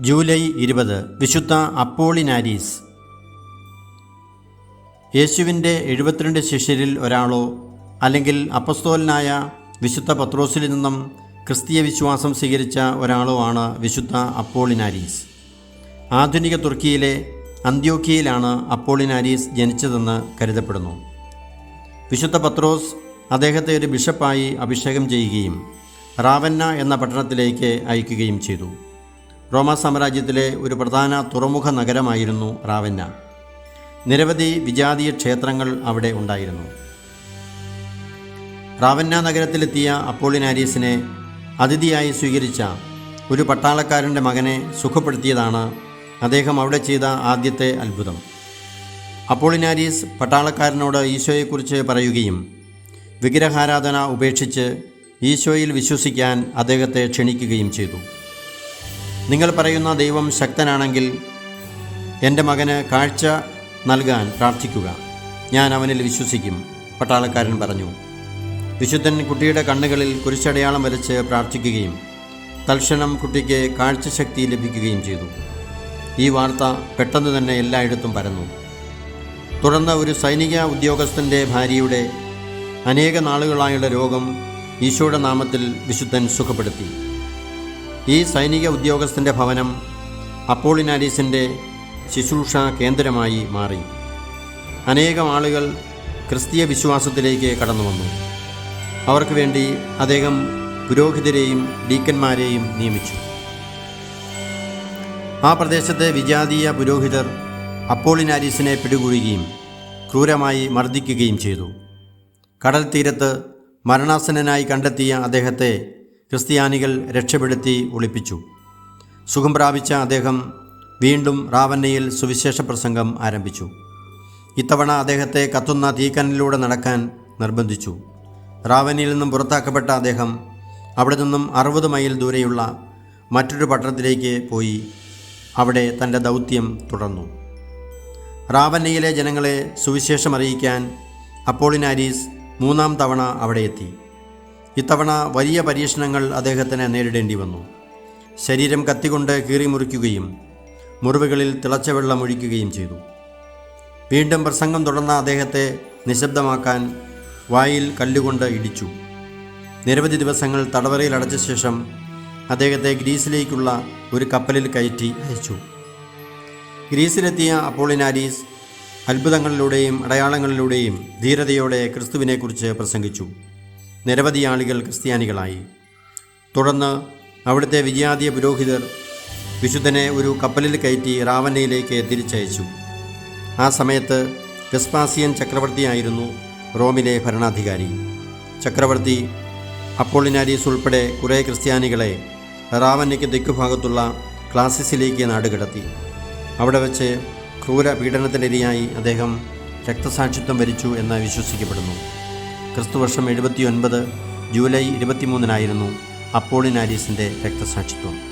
July ഇരുപത് വിശുദ്ധ അപ്പോളിനാരീസ്. യേശുവിന്റെ എഴുപത്തിരണ്ട് ശിഷ്യരിൽ ഒരാളോ അല്ലെങ്കിൽ അപ്പസ്തോലനായ വിശുദ്ധ പത്രോസിൽ നിന്നും ക്രിസ്തീയ വിശ്വാസം സ്വീകരിച്ച ഒരാളോ ആണ് വിശുദ്ധ അപ്പോളിനാരീസ്. ആധുനിക തുർക്കിയിലെ അന്ത്യോക്കിയയിലാണ് അപ്പോളിനാരീസ് ജനിച്ചതെന്ന് കരുതപ്പെടുന്നു. വിശുദ്ധ പത്രോസ് അദ്ദേഹത്തെ ഒരു ബിഷപ്പായി അഭിഷേകം ചെയ്യുകയും റാവന്ന എന്ന പട്ടണത്തിലേക്ക് അയക്കുകയും ചെയ്തു. റോമ സാമ്രാജ്യത്തിലെ ഒരു പ്രധാന തുറമുഖ നഗരമായിരുന്നു റാവന്ന. നിരവധി വിജാതീയ ക്ഷേത്രങ്ങൾ അവിടെ ഉണ്ടായിരുന്നു. റാവന്ന നഗരത്തിലെത്തിയ അപ്പോളിനാരീസിനെ അതിഥിയായി സ്വീകരിച്ച ഒരു പട്ടാളക്കാരന്റെ മകനെ സുഖപ്പെടുത്തിയതാണ് അദ്ദേഹം അവിടെ ചെയ്ത ആദ്യത്തെ അത്ഭുതം. അപ്പോളിനാരീസ് പട്ടാളക്കാരനോട് ഈശോയെക്കുറിച്ച് പറയുകയും വിഗ്രഹാരാധന ഉപേക്ഷിച്ച് ഈശോയിൽ വിശ്വസിക്കാൻ അദ്ദേഹത്തെ ക്ഷണിക്കുകയും ചെയ്തു. നിങ്ങൾ പറയുന്ന ദൈവം ശക്തനാണെങ്കിൽ എന്റെ മകന് കാഴ്ച നൽകാൻ പ്രാർത്ഥിക്കുക. ഞാൻ അവനിൽ വിശ്വസിക്കും പട്ടാളക്കാരൻ പറഞ്ഞു. വിശുദ്ധൻ കുട്ടിയുടെ കണ്ണുകളിൽ കുരിശടയാളം വരച്ച് പ്രാർത്ഥിക്കുകയും തൽക്ഷണം കുട്ടിക്ക് കാഴ്ചശക്തി ലഭിക്കുകയും ചെയ്തു. ഈ വാർത്ത പെട്ടെന്ന് തന്നെ എല്ലായിടത്തും പരന്നു. തുടർന്ന് ഒരു സൈനിക ഉദ്യോഗസ്ഥന്റെ ഭാര്യയുടെ അനേക നാളുകളായുള്ള രോഗം ഈശോയുടെ നാമത്തിൽ വിശുദ്ധൻ സുഖപ്പെടുത്തി. ഈ സൈനിക ഉദ്യോഗസ്ഥന്റെ ഭവനം അപ്പോളിനാരീസിന്റെ ശുശ്രൂഷ കേന്ദ്രമായി മാറി. അനേകം ആളുകൾ ക്രിസ്തീയ വിശ്വാസത്തിലേക്ക് കടന്നു വന്നു. അവർക്ക് വേണ്ടി അദ്ദേഹം പുരോഹിതരെയും ഡീക്കന്മാരെയും നിയമിച്ചു. ആ പ്രദേശത്തെ വിജാതീയ പുരോഹിതർ അപ്പോളിനാരീസിനെ പിടികൂടുകയും ക്രൂരമായി മർദ്ദിക്കുകയും ചെയ്തു. കടൽ തീരത്ത് മരണാസനനായി കണ്ടെത്തിയ അദ്ദേഹത്തെ ക്രിസ്ത്യാനികൾ രക്ഷപ്പെടുത്തി ഒളിപ്പിച്ചു. സുഖം പ്രാപിച്ച അദ്ദേഹം വീണ്ടും റാവന്നയിൽ സുവിശേഷ പ്രസംഗം ആരംഭിച്ചു. ഇത്തവണ അദ്ദേഹത്തെ കത്തുന്ന തീക്കനിലൂടെ നടക്കാൻ നിർബന്ധിച്ചു. റാവന്നയിൽ നിന്നും പുറത്താക്കപ്പെട്ട അദ്ദേഹം അവിടെ നിന്നും അറുപത് മൈൽ ദൂരെയുള്ള മറ്റൊരു പട്ടണത്തിലേക്ക് പോയി അവിടെ തന്റെ ദൗത്യം തുടർന്നു. റാവന്നയിലെ ജനങ്ങളെ സുവിശേഷം അറിയിക്കാൻ അപ്പോളിനാരീസ് മൂന്നാം തവണ അവിടെ എത്തി. ഇത്തവണ വലിയ പരീക്ഷണങ്ങൾ അദ്ദേഹത്തിന് നേരിടേണ്ടി വന്നു. ശരീരം കത്തികൊണ്ട് കീറിമുറിക്കുകയും മുറിവുകളിൽ തിളച്ച വെള്ളം ഒഴിക്കുകയും ചെയ്തു. വീണ്ടും പ്രസംഗം തുടർന്ന അദ്ദേഹത്തെ നിശബ്ദമാക്കാൻ വായിൽ കല്ലുകൊണ്ട് ഇടിച്ചു. നിരവധി ദിവസങ്ങൾ തടവറയിൽ അടച്ച ശേഷം അദ്ദേഹത്തെ ഗ്രീസിലേക്കുള്ള ഒരു കപ്പലിൽ കയറ്റി അയച്ചു. ഗ്രീസിലെത്തിയ അപ്പോളിനാരീസ് അത്ഭുതങ്ങളിലൂടെയും അടയാളങ്ങളിലൂടെയും ധീരതയോടെ ക്രിസ്തുവിനെക്കുറിച്ച് പ്രസംഗിച്ചു. നിരവധി ആളുകൾ ക്രിസ്ത്യാനികളായി. തുടർന്ന് അവിടുത്തെ വിജയാദിയ പുരോഹിതർ വിശുദ്ധനെ ഒരു കപ്പലിൽ കയറ്റി റാവന്നയിലേക്ക് തിരിച്ചയച്ചു. ആ സമയത്ത് വെസ്പാസിയൻ ചക്രവർത്തിയായിരുന്നു റോമിലെ ഭരണാധികാരി. ചക്രവർത്തി അപ്പോളിനാരീസ് ഉൾപ്പെടെ കുറേ ക്രിസ്ത്യാനികളെ റാവന്നയ്ക്ക് തെക്കുഭാഗത്തുള്ള ക്ലാസിസിലേക്ക് നാടുകടത്തി. അവിടെ വെച്ച് ക്രൂര പീഡനത്തിനിരയായി അദ്ദേഹം രക്തസാക്ഷിത്വം വരിച്ചു എന്ന് വിശ്വസിക്കപ്പെടുന്നു. ക്രിസ്തുവർഷം എഴുപത്തി ഒൻപത് ജൂലൈ ഇരുപത്തിമൂന്നിനായിരുന്നു അപ്പോളിനാരീസിന്റെ രക്തസാക്ഷിത്വം.